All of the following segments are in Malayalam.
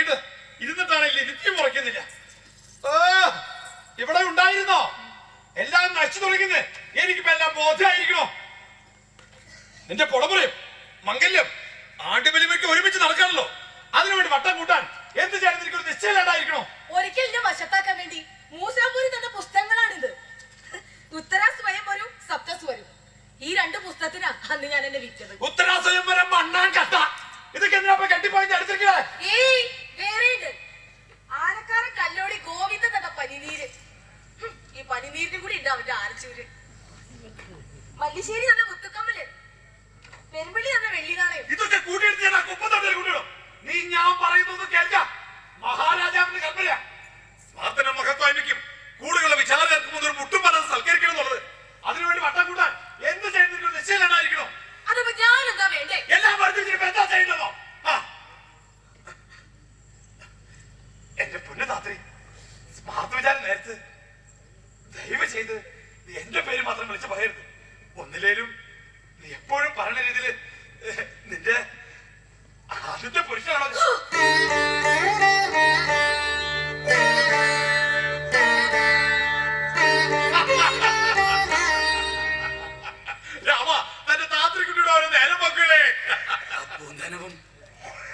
ചെയ്യേണ്ടത് ഇരുന്നിട്ടാണെങ്കിൽ നിത്യം ഉറക്കുന്നില്ല ഇവിടെ ഉണ്ടായിരുന്നോ? എല്ലാം നശിച്ചു തുടങ്ങുന്നേ. എനിക്കിപ്പോ എല്ലാം ബോധമായിരിക്കണോ നിന്റെ പുടമുറയും മംഗല്യം ആണ്ടിമലിമയ്ക്ക് ഒരുമിച്ച് നടക്കാണല്ലോ. അതിനുവേണ്ടി വട്ടം കൂട്ടാൻ എന്ത് ചെയ്യാൻ എനിക്കൊരു നിശ്ചയമില്ലാണ്ടായിരിക്കണോ? ഒരിക്കൽ എന്നെ വശത്താക്കാൻ വേണ്ടി മൂസാപൂരി തന്ന പുസ്തകങ്ങളാണിത്. ഉത്തര ഒരു സപ്തസ്വരും ഈ രണ്ട് പുസ്തകത്തിനാ അന്ന് ഞാൻ എന്നെ വിറ്റത്. ഉത്തരാ വരെ മണ്ണാൻ കട്ട. ഇതൊക്കെ എന്തിനാ കെട്ടിപ്പോയി എടുത്തിരിക്കണേ? ഏയ് ഉണ്ട് അവന്റെ ആരച്ചൂര്? മല്ലിശ്ശേരി തന്നെ മുത്തുക്കമ്മൽ. പെരുമ്പള്ളി തന്നെ വെള്ളി ഇതൊക്കെ കൂട്ടിയെടുത്ത് ഞാൻ കുപ്പത്തൊട്ടിൽ കൊണ്ടിടും. നീ ഞാൻ പറയുന്നത് കേൾക്ക. മഹാരാജാവിന്റെ കൽപ്പന സ്വാതന്ത്ര്യ മഹത്വായ്മയ്ക്കും കൂടുതലുള്ള വിചാരകർക്കും മുന്നിൽ മുട്ടും പറഞ്ഞ് സൽക്കരിക്കണം എന്നുള്ളത്. അതിനുവേണ്ടി വട്ടം കൂട്ടാൻ എന്ത് ചെയ്യുന്നതിന് നിശ്ചയമില്ലാണ്ടായിരിക്കണോ അതിപ്പോ ഞാൻ എന്താ വേണ്ടേ? എല്ലാം വർദ്ധിച്ചിട്ട് എന്താ ചെയ്യേണ്ടതോ? ആ. എന്റെ പുണ്യദാത്രി സ്മാർട്ട് വിചാരം നേരത്ത് ചെയ്ത് നീ എന്റെ പേര് മാത്രം വിളിച്ച് പറയരുത്. ഒന്നിലേലും നീ എപ്പോഴും പറയുന്ന രീതിയിൽ നിന്റെ ആദ്യത്തെ പുരുഷനാണോ മക്കളെ.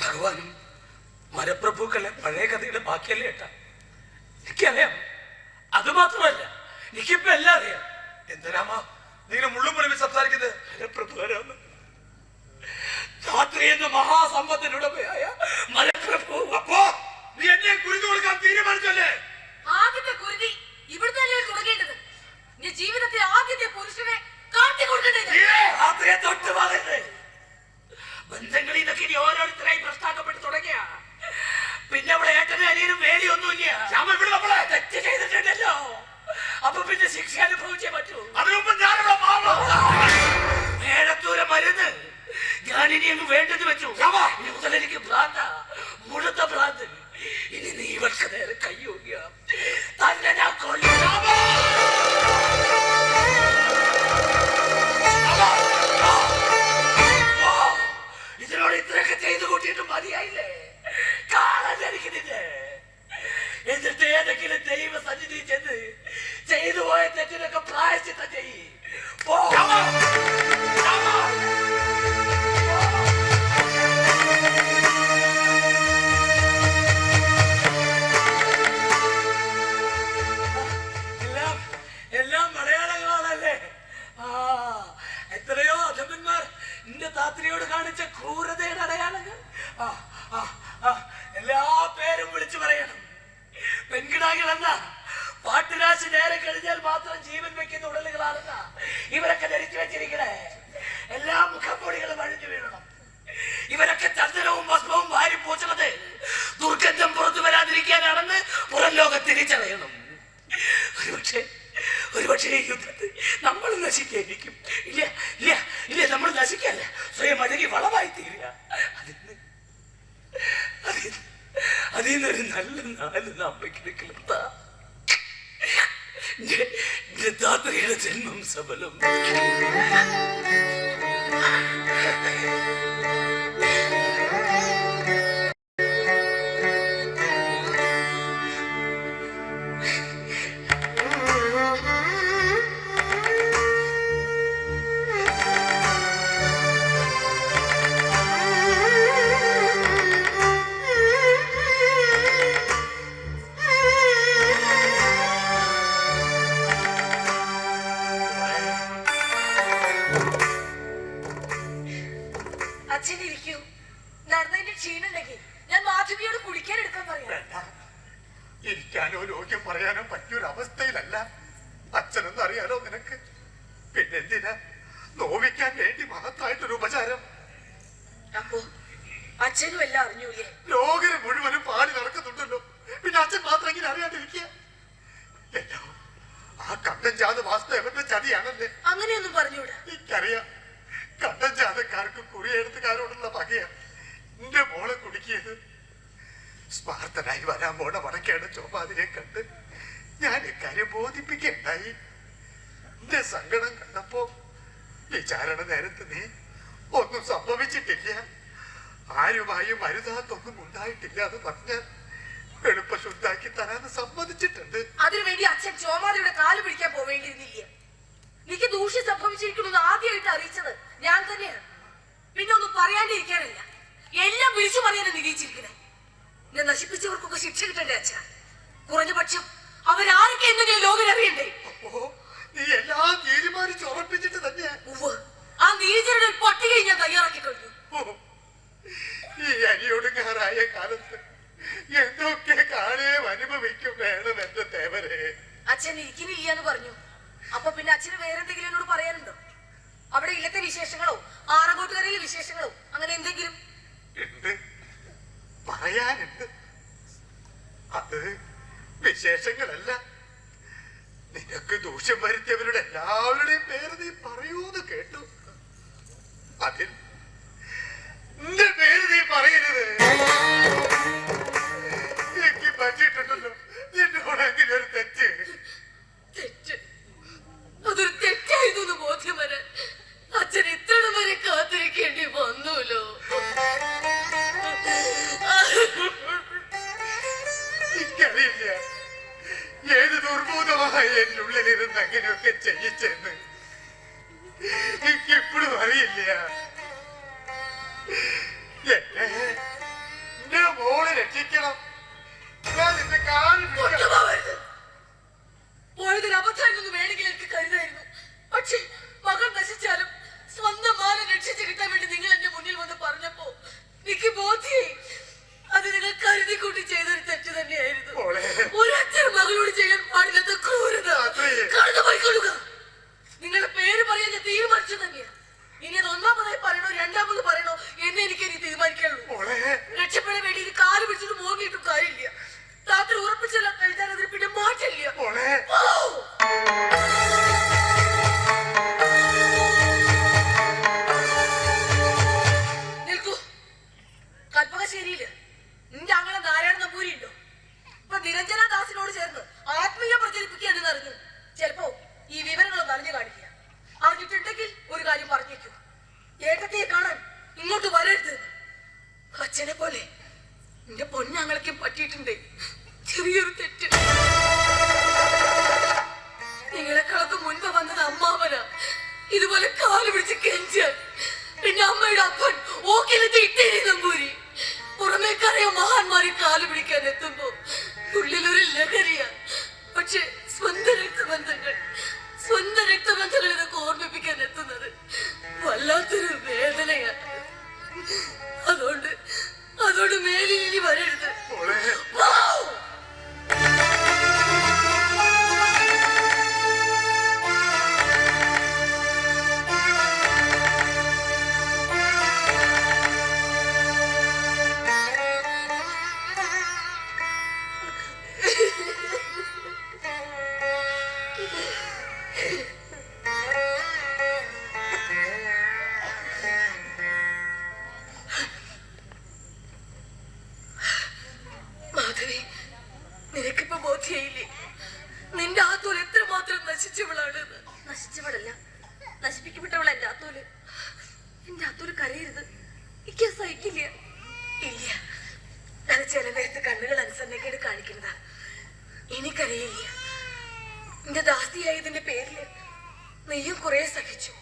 ഭഗവാനും മരപ്രഭുക്കളെ പഴയ കഥയുടെ ബാക്കിയല്ലേ ഏട്ടാ എനിക്കറിയാം അത് മാത്രമല്ല എനിക്കിപ്പോ എല്ലാം അറിയാം. എന്താ രാമ? നീ മുള്ളും പൊളിമി സംസാരിക്കുന്നത്? മരപ്രഭുവരാണ് രാത്രി എന്ന മഹാസമ്പത്തിനുടമയായ മലപ്രഭു. അപ്പോ അങ്ങ് വേണ്ടത് വെച്ചു! ഇനി മുതൽ എനിക്ക് ഭ്രാന്ത മുഴുത്ത ഭ്രാന്ത്. ഇനി നീ ഇവർക്ക് നേരെ കയ്യൂക തന്നെ ഞാൻ കൊല്ലും. ആ! ഇതിനോട് ഇത്രയൊക്കെ ചെയ്തു കൂട്ടിയിട്ട് മതിയായില്ലേ? കാണാൻ എനിക്ക് നിന്നെ എന്നിട്ട് ഏതെങ്കിലും ദൈവ സന്നിധി ചെന്ന് ചെയ്തു പോയ തെറ്റിനൊക്കെ പ്രായച്ചിത്ത ചെയ്യ്. കഴിഞ്ഞാൽ മാത്രം ജീവൻ വെക്കുന്ന ഉടലുകളാണെന്ന. ഇവരൊക്കെ ധരിച്ചു വെച്ചിരിക്കണേ. എല്ലാ മുഖപ്പൊടികളും അഴിഞ്ഞു വീഴണം. ഇവരൊക്കെ ചന്ദനവും ഭസ്മവും വാരി പൂച്ചണത് ദുർഗന്ധം പുറത്തു വരാതിരിക്കാനാണെന്ന് പുറം ലോകം തിരിച്ചറിയണം. ഒരുപക്ഷെ ഒരുപക്ഷെ ഈ യുദ്ധത്തിൽ നമ്മൾ നശിക്കായിരിക്കും ഇല്ല ഇല്ല ഇല്ല നമ്മൾ നശിക്കല്ല. സ്വയം അഴുകി വളമായി തീരുക അതിന് അതിന് അതിൽ നിന്നൊരു നല്ല നാല് നാമ്പെങ്കിലും താ താത്രയുടെ ജന്മം സഫലം ക്ഷീണുണ്ടെങ്കിൽ ഞാൻ മാധവിയോട് കുളിക്കാൻ എടുക്കാൻ പറയാം. ഇരിക്കാനോ രോഗ്യം പറയാനോ പറ്റിയൊരവസ്ഥയിലല്ല. അച്ഛനൊന്നും അറിയാലോ നിനക്ക്. പിന്നെന്തിനാ? നോവിക്കാൻ വേണ്ടി മഹത്തായിട്ടൊരു ഉപചാരം. അപ്പോ അച്ഛനും എല്ലാം അറിഞ്ഞൂലേ ലോകര് മുഴുവനും പാടി നടക്കുന്നുണ്ടല്ലോ. പിന്നെ അച്ഛൻ മാത്രം ഇങ്ങനെ അറിയാണ്ടിരിക്കുക. ജാത വാസ്തവന്റെ ചതിയാണല്ലേ അങ്ങനെയൊന്നും പറഞ്ഞൂടാ എനിക്കറിയാം. കണ്ടൻ ജാതക്കാർക്ക് കുറിയെഴുത്തുകാരോടുള്ള പകയാ. എന്റെ മോളെ കുടുക്കിയത്. സ്മാർത്തനായി വരാൻ പോണ വടക്കേണ്ട ചോപാതിരെ കണ്ട് ഞാൻ ഇക്കാര്യം ബോധിപ്പിക്കണ്ടായി എന്റെ സങ്കടം കണ്ടപ്പോ വിചാരണ നേരത്ത് നീ ഒന്നും സംഭവിച്ചിട്ടില്ല. ആരുമായും അരുതാത്തൊന്നും ഉണ്ടായിട്ടില്ല എന്ന് പറഞ്ഞാൽ എളുപ്പ ശുദ്ധാക്കി തരാന്ന് സമ്മതിച്ചിട്ടുണ്ട്. അതിനുവേണ്ടി അച്ഛൻ ചോമാതിയുടെ കാൽ പിടിക്കാൻ പോവേണ്ടിയിരുന്നില്ല? എനിക്ക് ദൂഷ്യം സംഭവിച്ചിരിക്കണമെന്ന് ആദ്യമായിട്ട് അറിയിച്ചത്. ഞാൻ തന്നെയാണ്. പിന്നെ ഒന്നും പറയാണ്ടിരിക്കാനല്ല. എല്ലാം വിളിച്ചു പറയാനും നിരീക്ഷിച്ചിരിക്കുന്നത്. എന്നെ നശിപ്പിച്ചവർക്കൊക്കെ ശിക്ഷ കിട്ടണ്ടേ അച്ഛ? കുറഞ്ഞ പക്ഷം അവരാരൊക്കെ എന്തെങ്കിലും ലോകം അറിയണ്ടേ? നീ എല്ലാം തീരുമാനിച്ച് ഉറപ്പിച്ചിട്ട് തന്നെ. ആ നീചരുടെ ഒരു പട്ടികയും ഞാൻ തയ്യാറാക്കി കഴിഞ്ഞു. ഈ അരിയൊടുങ്ങാറായ കാലത്ത് എന്തൊക്കെ കാണുകയും അനുഭവിക്കും വേണം എന്റെ തേവരെ. അച്ഛൻ ഇരിക്കുന്നില്ല എന്ന് പറഞ്ഞു. അപ്പൊ പിന്നെ അച്ഛന് വേറെ എന്തെങ്കിലും എന്നോട് പറയാനുണ്ടോ? അവിടെ ഇല്ലത്തെ വിശേഷങ്ങളോ? ആറങ്കോട്ടുകരയിലെ വിശേഷങ്ങളോ? അങ്ങനെ എന്തെങ്കിലും? ഉണ്ട് പറയാനുണ്ട് അത് വിശേഷങ്ങളല്ല. നിനക്ക് ദൂഷ്യം വരുത്തിയവരുടെ എല്ലാവരുടെയും പേര് നീ പറയൂന്ന് കേട്ടു. അതിൽ നിന്റെ പേര് നീ പറയരുത്. എന്റെ ഉള്ളിലിരുന്ന് അങ്ങനെയൊക്കെ ചെയ്യിച്ചെന്ന് മഹാന്മാരെ കാൽ പിടിക്കാൻ എത്തുമ്പോ ഉള്ളിലൊരു ലഹരിയാ എനിക്കറിയില്ല. നിന്റെ ദാസിയായതിന്റെ പേരിൽ നെയ്യും കുറെ സഹിച്ചു.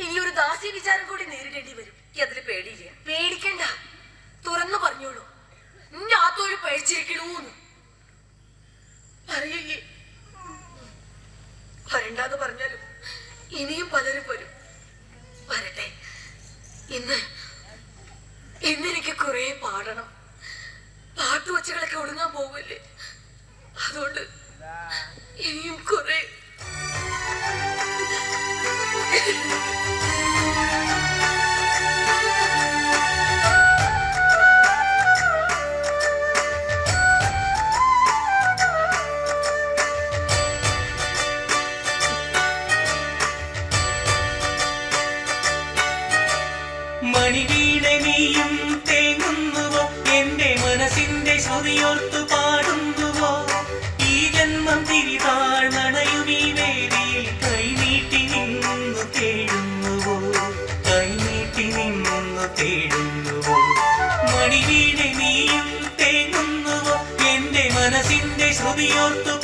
ഇനി ഒരു ദാസി വിചാരം കൂടി നേരിടേണ്ടി വരും. അതിൽ പേടിയില്ല. പേടിക്കണ്ട. തുറന്നു പറഞ്ഞോളൂ. നിന്റെ ആത്തോട് പഴിച്ചിരിക്കണൂന്ന്. പറയില്ലേ? വരണ്ടാന്ന് പറഞ്ഞാലും ഇനിയും പലരും വരും. വരട്ടെ. ഇന്ന് ഇന്നെനിക്ക് കുറെ പാടണം. പാട്ടുവച്ചകളൊക്കെ ഒടുങ്ങാൻ പോവല്ലേ? അതുകൊണ്ട് ഇനിയും the earth.